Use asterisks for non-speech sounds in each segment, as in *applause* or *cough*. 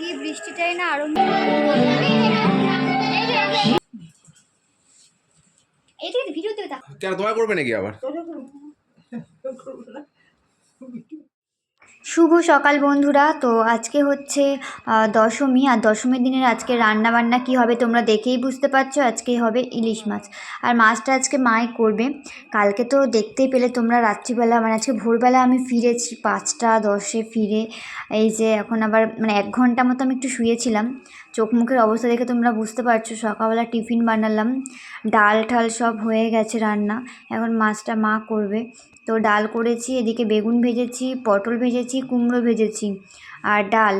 কি বৃষ্টিটাই না আরম্ভ এই যে ভিডিওতে দেখা কেন তোমায় করবে নাকি আবার শুভ সকাল বন্ধুরা। তো আজকে হচ্ছে দশমী। আর দশমীর দিনের আজকে রান্না বান্না কি হবে তোমরা দেখেই বুঝতে পারছ। আজকে হবে ইলিশ মাছ। আর মাছটা আজকে মাই করবে। কালকে তো দেখতেই পেলে তোমরা রাত্রিবেলা মানে আজকে ভোরবেলা আমি ফিরেছি পাঁচটা, দশে ফিরে। এই যে এখন আবার মানে এক ঘণ্টা মতো আমি একটু শুয়েছিলাম। চোখ মুখের অবস্থা দেখে তোমরা বুঝতে পারছ, সকালবেলা টিফিন বানালাম। ডাল ঠাল সব হয়ে গেছে রান্না। এখন মাছটা মা করবে। তো ডাল করেছি, এদিকে বেগুন ভেজেছি, পটল ভেজেছি, কুমড়ো ভেজেছি আর ডাল।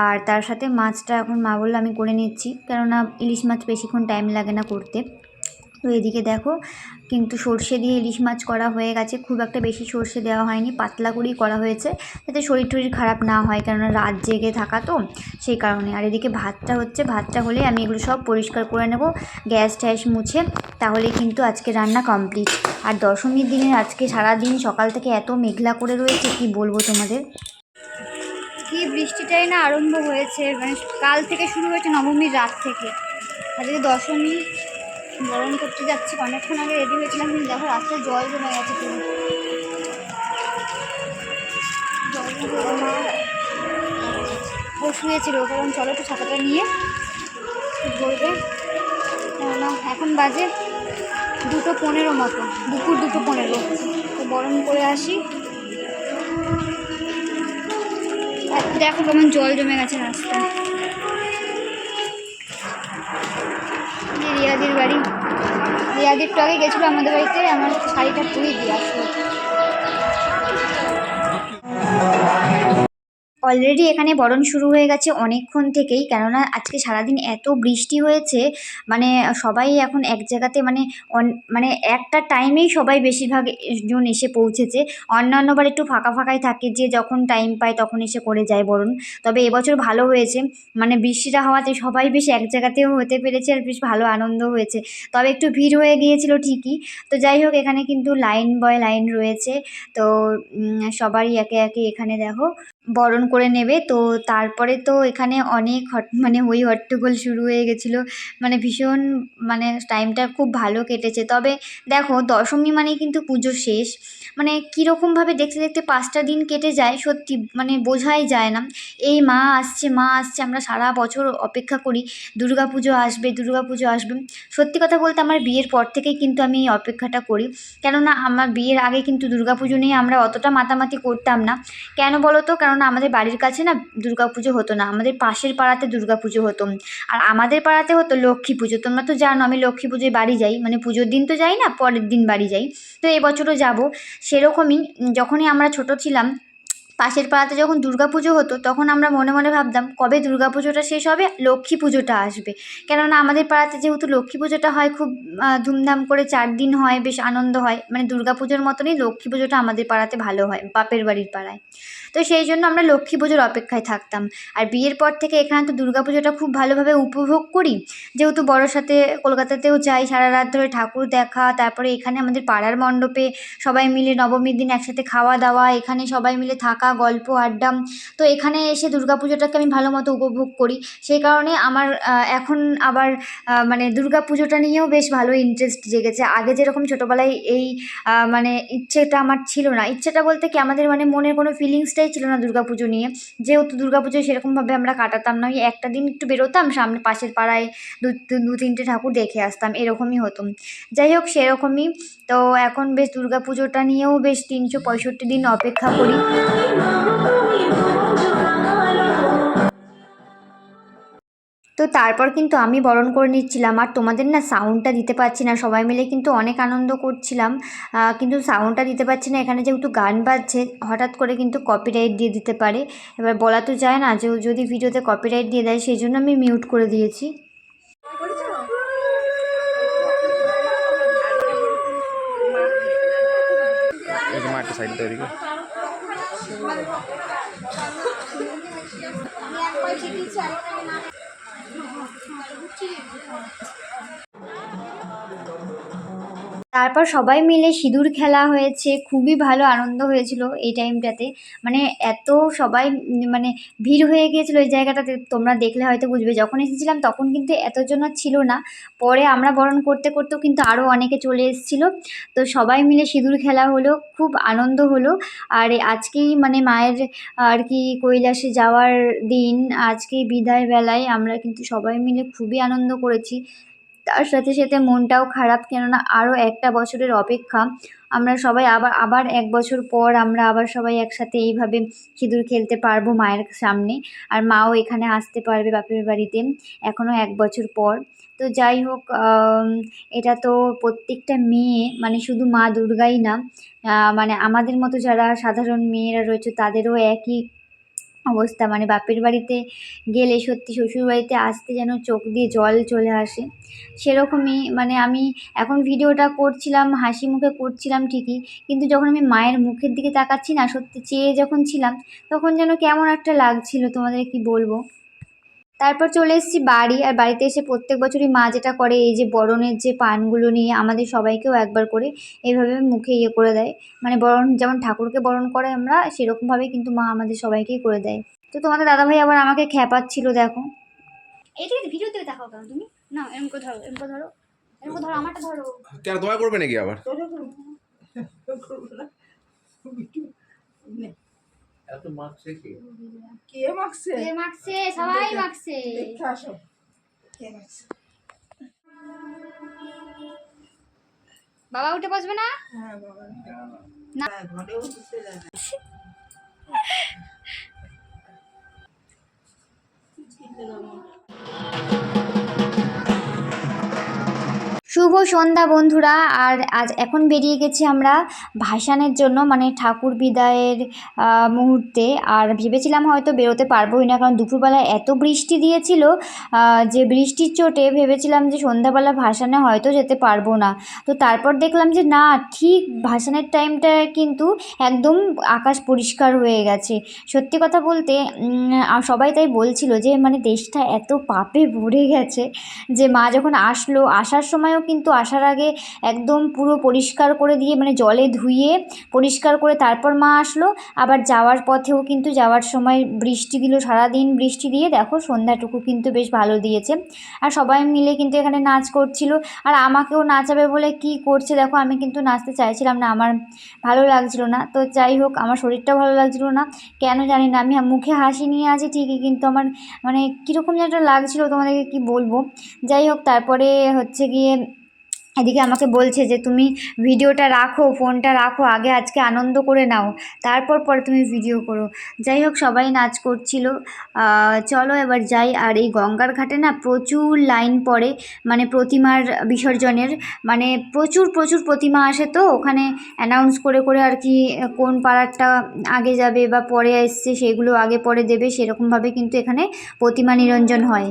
আর তার সাথে মাছটা এখন মা বলল আমি করে নিচ্ছি, কেননা ইলিশ মাছ বেশিক্ষণ টাইম লাগে না করতে। তো এদিকে দেখো, কিন্তু সর্ষে দিয়ে ইলিশ মাছ করা হয়ে গেছে। খুব একটা বেশি সর্ষে দেওয়া হয়নি, পাতলা করেই করা হয়েছে, যাতে শরীর টরীর খারাপ না হয়, কেননা রাত জেগে থাকা তো সেই কারণে। আর এদিকে ভাতটা হচ্ছে, ভাতটা হলে আমি এগুলো সব পরিষ্কার করে নেব, গ্যাস ট্যাস মুছে, তাহলে কিন্তু আজকে রান্না কমপ্লিট। আর দশমীর দিনের আজকে সারা দিন সকাল থেকে এত মেঘলা করে রয়েছে, কি বলব তোমাদের? কি বৃষ্টিটাই না আরম্ভ হয়েছে মানে কাল থেকে শুরু হয়েছে নবমীর রাত থেকে। আর আজকে দশমী বরণ করতে যাচ্ছি, অনেকক্ষণ আগে রেডি হয়েছিলাম, কিন্তু দেখো রাস্তায় জল জমে গেছে পুরো। জল জমে মা ও শুয়েছিল কারণ চলো একটু ছাতাটা নিয়ে বলবে কেননা এখন বাজে দুটো পনেরো মতো, দুপুর দুটো পনেরো। তো বরণ করে আসি। দেখো কেমন জল জমে গেছে রাস্তায়। এই রিয়াদির বাড়ি। তো আগে গেছিল আমাদের বাড়িতে আমার শাড়িটা খুবই দিয়ে আসলো। অলরেডি এখানে বরণ শুরু হয়ে গেছে অনেকক্ষণ থেকেই। কেননা আজকে সারাদিন এত বৃষ্টি হয়েছে মানে সবাই এখন এক জায়গাতে মানে মানে একটা টাইমেই সবাই বেশিরভাগ জন এসে পৌঁছেছে। অন্যান্যবার একটু ফাঁকা ফাঁকাই থাকে, যে যখন টাইম পায় তখন এসে করে যায় বরণ। তবে এবছর ভালো হয়েছে মানে বৃষ্টিটা হওয়াতে সবাই বেশ এক জায়গাতেও হতে পেরেছে আর বেশ ভালো আনন্দ হয়েছে। তবে একটু ভিড় হয়ে গিয়েছিল ঠিকই। তো যাই হোক, এখানে কিন্তু লাইন বয় লাইন রয়েছে। তো সবারই একে একে এখানে দেখো। বরণ করে নেবে। তো তারপরে তো এখানে অনেক হট মানে হই হট্টগোল শুরু হয়ে গেছিল। মানে ভীষণ মানে টাইমটা খুব ভালো কেটেছে। তবে দেখো, দশমী মানেই কিন্তু পুজো শেষ। মানে কীরকমভাবে দেখতে দেখতে পাঁচটা দিন কেটে যায়, সত্যি মানে বোঝাই যায় না। এই মা আসছে মা আসছে, আমরা সারা বছর অপেক্ষা করি, দুর্গা পুজো আসবে, দুর্গা পুজো আসবে। সত্যি কথা বলতে আমার বিয়ের পর থেকেই কিন্তু আমি এই অপেক্ষাটা করি। কেননা আমার বিয়ের আগে কিন্তু দুর্গা পুজো নিয়ে আমরা অতটা মাতামাতি করতাম না। কেন বলো তো কেননা আমাদের বাড়ির কাছে না দুর্গা পুজো হতো না, আমাদের পাশের পাড়াতে দুর্গা পুজো হতো। আর আমাদের পাড়াতে হতো লক্ষ্মী পুজো, তোমরা তো জানো আমি লক্ষ্মী পুজোয় বাড়ি যাই মানে পুজোর দিন তো যাই না, পরের দিন বাড়ি যাই। তো এবছরও যাব, সেরকমই যখনই আমরা ছোট ছিলাম, পাশের পাড়াতে যখন দুর্গা পুজো হতো, তখন আমরা মনে মনে ভাবতাম, কবে দুর্গা পুজোটা শেষ হবে, লক্ষ্মী পুজোটা আসবে। কেননা আমাদের পাড়াতে যেহেতু লক্ষ্মী পুজোটা হয়, খুব ধুমধাম করে চার দিন হয়, বেশ আনন্দ হয় মানে দুর্গা পুজোর মতনই লক্ষ্মী পুজোটা আমাদের পাড়াতে ভালো হয়, বাপের বাড়ির পাড়ায়। তো সেই জন্য আমরা লক্ষ্মী পুজোর অপেক্ষায় থাকতাম। আর বিয়ের পর থেকে এখানে তো দুর্গা পুজোটা খুব ভালোভাবে উপভোগ করি। যেহেতু বড়োর সাথে কলকাতাতেও যাই, সারা রাত ধরে ঠাকুর দেখা, তারপরে এখানে আমাদের পাড়ার মণ্ডপে সবাই মিলে নবমীর দিন একসাথে খাওয়া দাওয়া, এখানে সবাই মিলে থাকা, গল্প, আড্ডা। তো এখানে এসে দুর্গা পুজোটাকে আমি ভালো মতো উপভোগ করি। সেই কারণে আমার এখন আবার মানে দুর্গা পুজোটা নিয়েও বেশ ভালো ইন্টারেস্ট জেগেছে। আগে যেরকম ছোটোবেলায় এই মানে ইচ্ছেটা আমার ছিল না। ইচ্ছেটা বলতে কি আমাদের মানে মনের কোনো ফিলিংসটাই ছিল না দুর্গা পুজো নিয়ে। যেহেতু দুর্গা পুজোয় সেরকমভাবে আমরা কাটাতাম না, ওই একটা দিন একটু বেরোতাম, সামনে পাশের পাড়ায় দু, দু- তিনটে ঠাকুর দেখে আসতাম, এরকমই হতো। যাই হোক, সেরকমই। তো এখন বেশ দুর্গা পুজোটা নিয়েও বেশ তিনশো পঁয়ষট্টি দিন অপেক্ষা করি। তো তারপর কিন্তু আমি বরণ করে নিচ্ছিলাম। আর তোমাদের না সাউন্ডটা দিতে পারছি না। সবাই মিলে কিন্তু অনেক আনন্দ করছিলাম। কিন্তু সাউন্ডটা দিতে পারছি না। এখানে যেহেতু গান বাজছে হঠাৎ করে কিন্তু কপিরাইট দিয়ে দিতে পারে। এবার বলা তো যায় না যে যদি ভিডিওতে কপিরাইট দিয়ে দেয় সেই জন্য আমি মিউট করে দিয়েছি। সাইড 啊啊啊！这也不好。তারপর সবাই মিলে সিঁদুর খেলা হয়েছে, খুবই ভালো আনন্দ হয়েছিল এই টাইমটাতে মানে এত সবাই মানে ভিড় হয়ে গিয়েছিল ওই জায়গাটাতে, তোমরা দেখলে হয়তো বুঝবে। যখন এসেছিলাম তখন কিন্তু এতজন ছিল না। পরে আমরা বরণ করতে করতেও কিন্তু আরও অনেকে চলে এসেছিল। তো সবাই মিলে সিঁদুর খেলা হলো, খুব আনন্দ হলো। আর আজকেই মানে মায়ের, আর কি, কৈলাসে যাওয়ার দিন আজকেই বিদায় বেলায় আমরা কিন্তু সবাই মিলে খুবই আনন্দ করেছি। তার সাথে সাথে মনটাও খারাপ, কেননা আরও একটা বছরের অপেক্ষা। আমরা সবাই আবার আবার এক বছর পর আমরা আবার সবাই একসাথে এইভাবে সিঁদুর খেলতে পারব মায়ের সামনে। আর মাও এখানে আসতে পারবে বাপের বাড়িতে এখনও এক বছর পর। তো যাই হোক এটা তো প্রত্যেকটা মেয়ে মানে শুধু মা দুর্গাই না মানে আমাদের মতো যারা সাধারণ মেয়েরা রয়েছে, তাদেরও একই অবস্থা। মানে বাপের বাড়িতে গেলে সত্যি শ্বশুরবাড়িতে আসতে যেন চোখ দিয়ে জল চলে আসে। সেরকমই মানে আমি এখন ভিডিওটা করছিলাম, হাসি মুখে করছিলাম ঠিকই, কিন্তু যখন আমি মায়ের মুখের দিকে তাকাচ্ছি না, সত্যি চেয়ে যখন ছিলাম, তখন যেন কেমন একটা লাগছিল। তোমাদের কি বলব? তারপর চলে এসেছি বাড়ি আর বাড়িতে এসে প্রত্যেক বছরই মা যেটা করে এই যে বরণের যে পানগুলো নিয়ে আমাদের সবাইকেও একবার করে এইভাবে মুখে ইয়ে করে দেয়। মানে বরণ যেমন ঠাকুরকে বরণ করে আমরা সেরকমভাবে কিন্তু মা আমাদের সবাইকেই করে দেয়। তো তোমাদের দাদাভাই আবার আমাকে খ্যাপাচ্ছিল দেখো। এইদিকে ভিডিও থেকে দেখাও কেন তুমি? না এরকম করে ধরো এরকম ধরো এরকম ধরো আমারটা ধরো। কেন তোমায় করবে নাকি আবার? এত মাখছে কি? কে মাখছে কে মাখছে সবাই মাখছে দেখে আসো। কে মাখছে বাবা উঠে বসবে না? হ্যাঁ বাবা না। হ্যাঁ, ঘরেও যায়। না *laughs* শুভ সন্ধ্যা বন্ধুরা, আর আজ এখন বেরিয়ে গেছি আমরা ভাসানের জন্য মানে ঠাকুর বিদায়ের মুহূর্তে। আর ভেবেছিলাম হয়তো বেরোতে পারবোই না, কারণ দুপুরবেলা এত বৃষ্টি দিয়েছিল যে বৃষ্টির চোটে ভেবেছিলাম যে সন্ধ্যাবেলা ভাসানে হয়তো যেতে পারব না। তো তারপর দেখলাম যে না, ঠিক ভাসানের টাইমটায় কিন্তু একদম আকাশ পরিষ্কার হয়ে গেছে। সত্যি কথা বলতে সবাই তাই বলছিল যে মানে দেশটা এত পাপে ভরে গেছে যে মা যখন আসলো, আসার সময়ও কিন্তু আসার আগে একদম পুরো পরিষ্কার করে দিয়ে মানে জলে ধুয়ে পরিষ্কার করে তারপর মা আসলো। আবার যাওয়ার পথেও কিন্তু যাওয়ার সময় বৃষ্টি দিল সারাদিন বৃষ্টি দিয়ে দেখো সন্ধ্যাটুকু কিন্তু বেশ ভালো দিয়েছে। আর সবাই মিলে কিন্তু এখানে নাচ করছিল। আর আমাকেও নাচাবে বলে কি করছে দেখো, আমি কিন্তু নাচতে চাইছিলাম না, আমার ভালো লাগছিল না। তো যাই হোক, আমার শরীরটা ভালো লাগছিল না। কেন জানি না, আমি মুখে হাসি নিয়ে আছি ঠিকই, কিন্তু আমার মানে কীরকম একটা লাগছিল, তোমাদেরকে কি বলব? যাই হোক, তারপরে হচ্ছে গিয়ে এদিকে আমাকে বলছে যে, তুমি ভিডিওটা রাখো, ফোনটা রাখো, আগে আজকে আনন্দ করে নাও, তারপর পরে তুমি ভিডিও করো। যাই হোক, সবাই নাচ করছিল। চলো এবার যাই। আর এই গঙ্গার ঘাটে না প্রচুর লাইন পড়ে মানে প্রতিমার বিসর্জনের মানে প্রচুর প্রচুর প্রতিমা আসে তো, ওখানে অ্যানাউন্স করে করে আর কি কোন পাড়ারটা আগে যাবে বা পরে এসছে, সেগুলো আগে পরে দেবে, সেরকমভাবে কিন্তু এখানে প্রতিমা নিরঞ্জন হয়।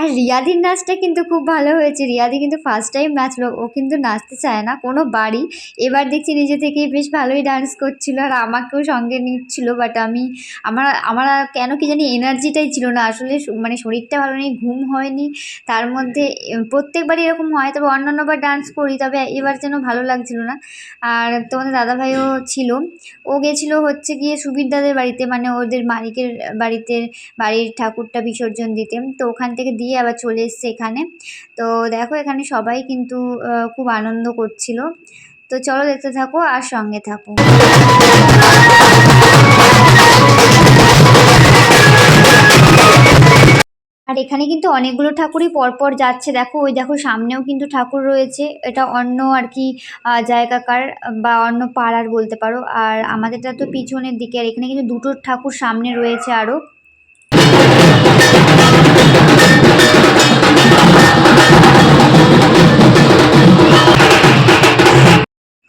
আর রিয়াদির নাচটা কিন্তু খুব ভালো হয়েছে। রিয়াদি কিন্তু ফার্স্ট টাইম নাচলো, ও কিন্তু নাচতে চায় না কোনো বাড়ি। এবার দেখছি নিজে থেকেই বেশ ভালোই ডান্স করছিল আর আমাকেও সঙ্গে নিচ্ছিল বাট আমি, আমার আমার কেন কি জানি এনার্জিটাই ছিল না। আসলে মানে শরীরটা ভালো নেই, ঘুম হয়নি। তার মধ্যে প্রত্যেকবারই এরকম হয়, তবে অন্যান্যবার ডান্স করি, তবে এবার যেন ভালো লাগছিল না। আর তোমাদের দাদাভাইও ছিল। ও গেছিল হচ্ছে গিয়ে সুবীর দাদের বাড়িতে মানে ওদের মালিকের বাড়িতে, বাড়ির ঠাকুরটা বিসর্জন দিতে। তো ওখান থেকে দিয়ে আবার চলে এসছে এখানে। তো দেখো এখানে সবাই কিন্তু খুব আনন্দ করছিল। তো চলো দেখতে থাকো আর সঙ্গে থাকো। আর এখানে কিন্তু অনেকগুলো ঠাকুরই পরপর যাচ্ছে। দেখো, ওই দেখো সামনেও কিন্তু ঠাকুর রয়েছে। এটা অন্য আর কি জায়গাকার বা অন্য পাড়ার বলতে পারো। আর আমাদেরটা তো পিছনের দিকে। আর এখানে কিন্তু দুটো ঠাকুর সামনে রয়েছে আরও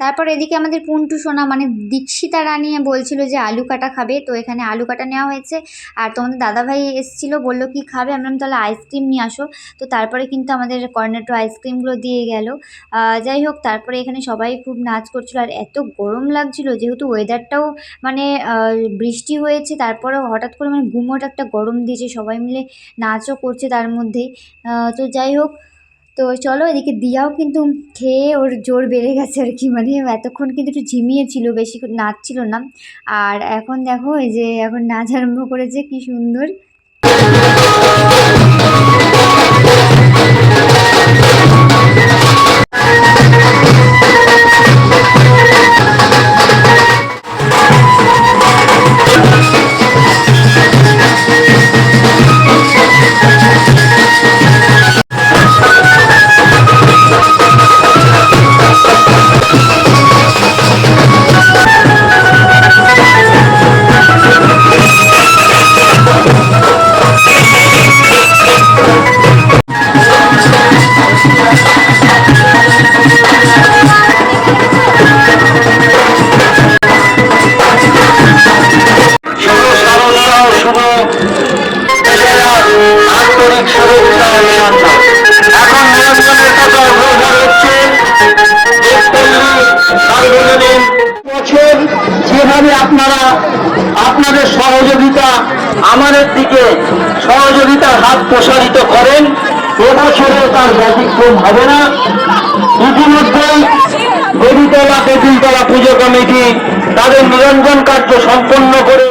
তারপর এদিকে আমাদের পুন্টু সোনা মানে দীক্ষিতা রানী বলছিল যে আলু কাটা খাবে, তো এখানে আলু কাটা নেওয়া হয়েছে। আর তোমাদের দাদাভাই এসেছিল, বলল কি খাবে? আমি বললাম, তাহলে আইসক্রিম নিয়ে আসো। তো তারপরে কিন্তু আমাদের কর্নেটো আইসক্রিমগুলো দিয়ে গেল। যাই হোক, তারপরে এখানে সবাই খুব নাচ করছিল। আর এত গরম লাগছিল, যেহেতু ওয়েদারটাও মানে বৃষ্টি হয়েছে তারপরে হঠাৎ করে মানে গুমোট একটা গরম দিয়েছে, সবাই মিলে নাচও করছে তার মধ্যেই। তো যাই হোক তো চলো এদিকে দিয়াও কিন্তু খেয়ে ওর জোর বেড়ে গেছে আর কি। মানে এতক্ষণ কিন্তু একটু ঝিমিয়েছিল, বেশি নাচছিল না। আর এখন দেখো এই যে, এখন নাচ আরম্ভ করেছে, কি সুন্দর। বছর যেভাবে আপনারা আপনাদের সহযোগিতা আমাদের দিকে সহযোগিতার হাত প্রসারিত করেন, এবছরও তার ব্যতিক্রম হবে না। ইতিমধ্যেই দেবীতলা পুজো কমিটি তাদের নিরঞ্জন কার্য সম্পন্ন করে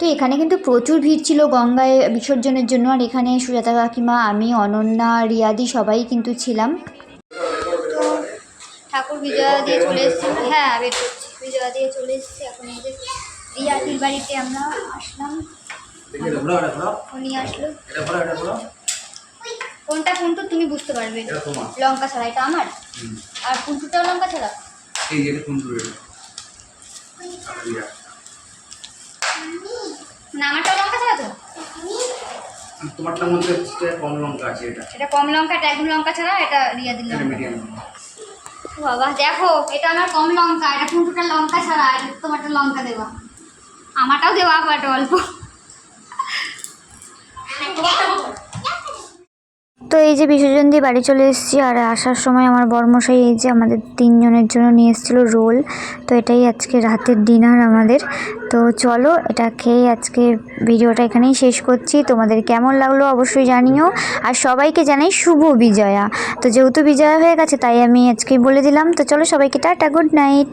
তো এখানে কিন্তু প্রচুর ভিড় ছিল গঙ্গায় বিসর্জনের জন্য, আর এখানে সুজাতা কাকিমা, আমি, অনন্যা, রিয়াদি সবাই কিন্তু ছিলাম। ঠাকুর বিজয়া দিয়ে চলে এসেছি। হ্যাঁ বের করছি বিজয়া দিয়ে চলে এসেছি। এখন এই যে রিয়াদির বাড়িতে আমরা আসলাম। উনি আসলো। কোনটা কোনটা তুমি বুঝতে পারবে? লঙ্কা ছাড়া এটা আমার? আর কুন্টুটাও লঙ্কা ছাড়া? এই যে না আমারটাও লঙ্কা ছাড়া তো? তোমারটার মধ্যে কম লঙ্কা আছে এটা। এটা কম লঙ্কা এটা একদম লঙ্কা ছাড়া এটা মিডিয়াম ও বাবা, দেখো, এটা আমার কম লঙ্কা, এটা পুন্টুটা লঙ্কা ছাড়া আর তোমারটা লঙ্কা দেওয়া আমারটাও দেওয়া বাট অল্প। তো এই যে বিসর্জন দিয়ে বাড়ি চলে এসেছি আর আসার সময় আমার বর্মশাই এই যে আমাদের তিনজনের জন্য নিয়ে এসেছিল রোল। তো এটাই আজকে রাতের ডিনার আমাদের। তো চলো, এটা খেয়ে আজকে ভিডিওটা এখানেই শেষ করছি। তোমাদের কেমন লাগল অবশ্যই জানিও। আর সবাইকে জানাই শুভ বিজয়া। তো যেহেতু বিজয়া হয়ে গেছে, তাই আমি আজকে বলে দিলাম। তো চলো সবাইকে টাটা গুড নাইট